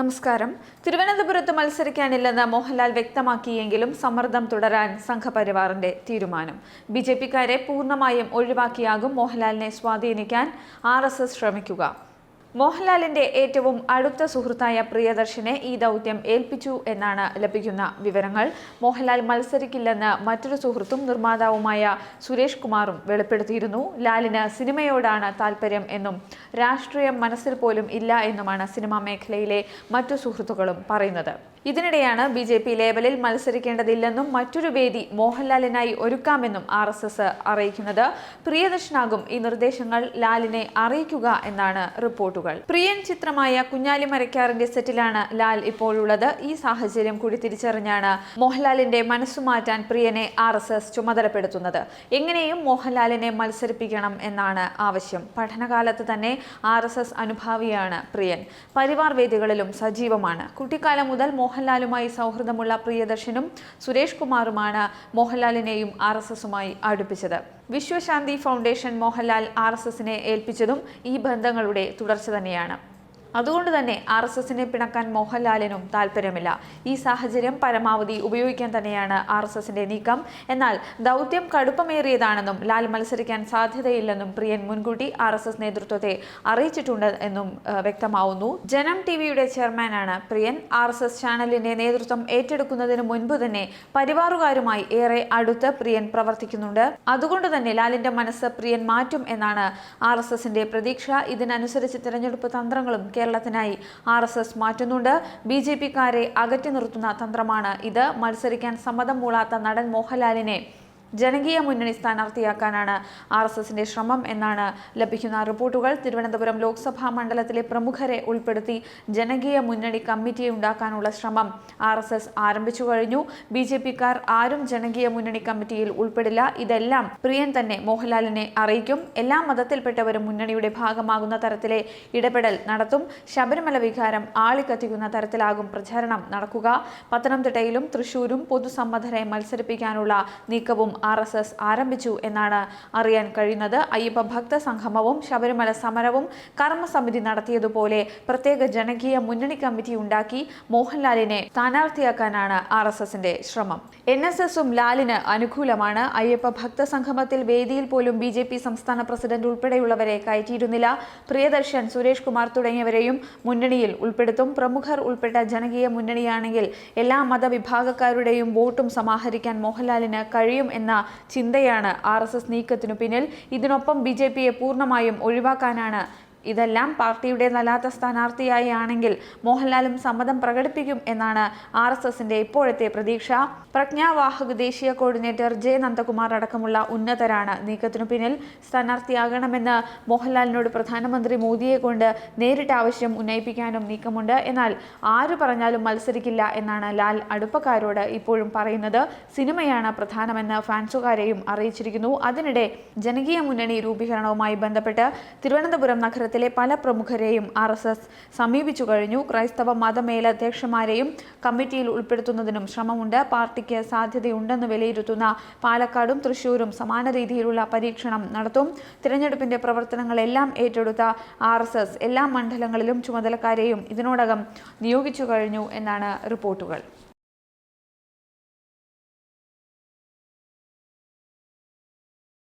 നമസ്കാരം. തിരുവനന്തപുരത്ത് മത്സരിക്കാനില്ലെന്ന് മോഹൻലാൽ വ്യക്തമാക്കിയെങ്കിലും സമ്മർദ്ദം തുടരാൻ സംഘപരിവാറിന്റെ തീരുമാനം. ബി ജെ പിക്കാരെ പൂർണമായും ഒഴിവാക്കിയാകും മോഹൻലാലിനെ സ്വാധീനിക്കാൻ ആർ എസ് എസ് ശ്രമിക്കുക. മോഹൻലാലിന്റെ ഏറ്റവും അടുത്ത സുഹൃത്തായ പ്രിയദർശനെ ഈ ദൗത്യം ഏൽപ്പിച്ചു എന്നാണ് ലഭിക്കുന്ന വിവരങ്ങൾ. മോഹൻലാൽ മത്സരിക്കില്ലെന്ന് മറ്റൊരു സുഹൃത്തും നിർമ്മാതാവുമായ സുരേഷ് കുമാറും വെളിപ്പെടുത്തിയിരുന്നു. ലാലിന് സിനിമയോടാണ് താല്പര്യം എന്നും രാഷ്ട്രീയം മനസ്സിൽ പോലും ഇല്ല എന്നുമാണ് സിനിമാ മേഖലയിലെ മറ്റു സുഹൃത്തുക്കളും പറയുന്നത്. ഇതിനിടെയാണ് ബി ജെ പി ലേബലിൽ മത്സരിക്കേണ്ടതില്ലെന്നും മറ്റൊരു വേദി മോഹൻലാലിനായി ഒരുക്കാമെന്നും ആർ എസ് എസ് അറിയിക്കുന്നത്. പ്രിയദർശനാകും ഈ നിർദ്ദേശങ്ങൾ ലാലിനെ അറിയിക്കുക എന്നാണ് റിപ്പോർട്ടുകൾ. പ്രിയൻ ചിത്രമായ കുഞ്ഞാലി മരക്കാറിന്റെ സെറ്റിലാണ് ലാൽ ഇപ്പോഴുള്ളത്. ഈ സാഹചര്യം കൂടി തിരിച്ചറിഞ്ഞാണ് മോഹൻലാലിന്റെ മനസ്സുമാറ്റാൻ പ്രിയനെ ആർ എസ് എസ് ചുമതലപ്പെടുത്തുന്നത്. എങ്ങനെയും മോഹൻലാലിനെ മത്സരിപ്പിക്കണം എന്നാണ് ആവശ്യം. പഠനകാലത്ത് തന്നെ ആർ എസ് എസ് അനുഭാവിയാണ് പ്രിയൻ. പരിവാർ വേദികളിലും സജീവമാണ്. കുട്ടിക്കാലം മുതൽ മോഹൻലാലുമായി സൗഹൃദമുള്ള പ്രിയദർശനും സുരേഷ് കുമാറുമാണ് മോഹൻലാലിനെയും ആർ എസ് എസുമായി അടുപ്പിച്ചത്. Vishwashanti foundation Mohanlal R S എസിനെ ഏൽപ്പിച്ചതും ഈ ബന്ധങ്ങളുടെ തുടർച്ച തന്നെയാണ്. അതുകൊണ്ട് തന്നെ ആർ എസ് എസിനെ പിണക്കാൻ മോഹൻലാലിനും താല്പര്യമില്ല. ഈ സാഹചര്യം പരമാവധി ഉപയോഗിക്കാൻ തന്നെയാണ് ആർ എസ് എസിന്റെ നീക്കം. എന്നാൽ ദൗത്യം കടുപ്പമേറിയതാണെന്നും ലാൽ മത്സരിക്കാൻ സാധ്യതയില്ലെന്നും പ്രിയൻ മുൻകൂട്ടി ആർ എസ് എസ് നേതൃത്വത്തെ അറിയിച്ചിട്ടുണ്ട് എന്നും വ്യക്തമാവുന്നു. ജനം ടി വിയുടെ ചെയർമാനാണ് പ്രിയൻ. ആർ എസ് എസ് ചാനലിന്റെ നേതൃത്വം ഏറ്റെടുക്കുന്നതിന് മുൻപ് തന്നെ പരിവാറുകാരുമായി ഏറെ അടുത്ത് പ്രിയൻ പ്രവർത്തിക്കുന്നുണ്ട്. അതുകൊണ്ട് തന്നെ ലാലിന്റെ മനസ്സ് പ്രിയൻ മാറ്റും എന്നാണ് ആർ എസ് എസിന്റെ പ്രതീക്ഷ. ഇതിനനുസരിച്ച് തിരഞ്ഞെടുപ്പ് തന്ത്രങ്ങളും കേരളത്തിനായി ആർ എസ് എസ് മാറ്റുന്നുണ്ട്. ബി ജെ പിക്കാരെ അകറ്റി നിർത്തുന്ന തന്ത്രമാണ് ഇത്. മത്സരിക്കാൻ സമ്മതം മൂളാത്ത നടൻ മോഹൻലാലിനെ ജനകീയ മുന്നണി സ്ഥാനാർത്ഥിയാക്കാനാണ് ആർ എസ് എസിന്റെ ശ്രമം എന്നാണ് ലഭിക്കുന്ന റിപ്പോർട്ടുകൾ. തിരുവനന്തപുരം ലോക്സഭാ മണ്ഡലത്തിലെ പ്രമുഖരെ ഉൾപ്പെടുത്തി ജനകീയ മുന്നണി കമ്മിറ്റി ഉണ്ടാക്കാനുള്ള ശ്രമം ആർ എസ് എസ് ആരംഭിച്ചു കഴിഞ്ഞു. ബി ജെ പിക്കാർ ആരും ജനകീയ മുന്നണി കമ്മിറ്റിയിൽ ഉൾപ്പെടില്ല. ഇതെല്ലാം പ്രിയൻ തന്നെ മോഹൻലാലിനെ അറിയിക്കും. എല്ലാ മതത്തിൽപ്പെട്ടവരും മുന്നണിയുടെ ഭാഗമാകുന്ന തരത്തിലെ ഇടപെടൽ നടത്തും. ശബരിമല വികാരം ആളിക്കത്തിക്കുന്ന തരത്തിലാകും പ്രചാരണം നടക്കുക. പത്തനംതിട്ടയിലും തൃശൂരും പൊതുസമ്മതരെ മത്സരിപ്പിക്കാനുള്ള നീക്കവും ആർ എസ് എസ് ആരംഭിച്ചു എന്നാണ് അറിയാൻ കഴിയുന്നത്. അയ്യപ്പ ഭക്ത സംഗമവും ശബരിമല സമരവും കർമ്മസമിതി നടത്തിയതുപോലെ പ്രത്യേക ജനകീയ മുന്നണി കമ്മിറ്റി ഉണ്ടാക്കി മോഹൻലാലിനെ സ്ഥാനാർത്ഥിയാക്കാനാണ് ആർ എസ് എസിന്റെ ശ്രമം. എൻ എസ് എസും ലാലിന് അനുകൂലമാണ്. അയ്യപ്പ ഭക്ത സംഗമത്തിൽ വേദിയിൽ പോലും ബി ജെ പി സംസ്ഥാന പ്രസിഡന്റ് ഉൾപ്പെടെയുള്ളവരെ കയറ്റിയിരുന്നില്ല പ്രിയദർശൻ സുരേഷ് കുമാർ തുടങ്ങിയവരെയും മുന്നണിയിൽ ഉൾപ്പെടുത്തും. പ്രമുഖർ ഉൾപ്പെട്ട ജനകീയ മുന്നണിയാണെങ്കിൽ എല്ലാ മതവിഭാഗക്കാരുടെയും വോട്ടും സമാഹരിക്കാൻ മോഹൻലാലിന് കഴിയും എന്ന ചിന്തയാണ് ആർ എസ് എസ് നീക്കത്തിനു പിന്നിൽ. ഇതിനൊപ്പം ബി ജെ പിയെ പൂർണമായും ഒഴിവാക്കാനാണ് ഇതെല്ലാം പാർട്ടിയുടെ പാർട്ടിയുടേതല്ലാത്ത സ്ഥാനാർത്ഥിയായി ആണെങ്കിൽ മോഹൻലാലും സമ്മതം പ്രകടിപ്പിക്കും എന്നാണ് ആർ എസ് എസിന്റെ ഇപ്പോഴത്തെ പ്രതീക്ഷ. പ്രജ്ഞാവാഹക് ദേശീയ കോർഡിനേറ്റർ ജെ നന്ദകുമാർ അടക്കമുള്ള ഉന്നതരാണ് നീക്കത്തിനു പിന്നിൽ സ്ഥാനാർത്ഥിയാകണമെന്ന് മോഹൻലാലിനോട് പ്രധാനമന്ത്രി മോദിയെ കൊണ്ട് നേരിട്ട് ആവശ്യം ഉന്നയിപ്പിക്കാനും നീക്കമുണ്ട്. എന്നാൽ ആര് പറഞ്ഞാലും മത്സരിക്കില്ല എന്നാണ് ലാൽ അടുപ്പക്കാരോട് ഇപ്പോഴും പറയുന്നത്. സിനിമയാണ് പ്രധാനമെന്ന് ഫാൻസുകാരെയും അറിയിച്ചിരിക്കുന്നു. അതിനിടെ ജനകീയ മുന്നണി രൂപീകരണവുമായി ബന്ധപ്പെട്ട് തിരുവനന്തപുരം നഗരത്തിലെ പല പ്രമുഖരെയും ആർ എസ് എസ് സമീപിച്ചു കഴിഞ്ഞു. ക്രൈസ്തവ മതമേലധ്യക്ഷന്മാരെയും കമ്മിറ്റിയിൽ ഉൾപ്പെടുത്തുന്നതിനും ശ്രമമുണ്ട്. പാർട്ടിക്ക് സാധ്യതയുണ്ടെന്ന് വിലയിരുത്തുന്ന പാലക്കാടും തൃശൂരും സമാന രീതിയിലുള്ള പരീക്ഷണം നടത്തും. തിരഞ്ഞെടുപ്പിന്റെ പ്രവർത്തനങ്ങളെല്ലാം ഏറ്റെടുത്ത ആർ എസ് എസ് എല്ലാ മണ്ഡലങ്ങളിലും ചുമതലക്കാരെയും ഇതിനോടകം നിയോഗിച്ചു കഴിഞ്ഞു എന്നാണ് റിപ്പോർട്ടുകൾ.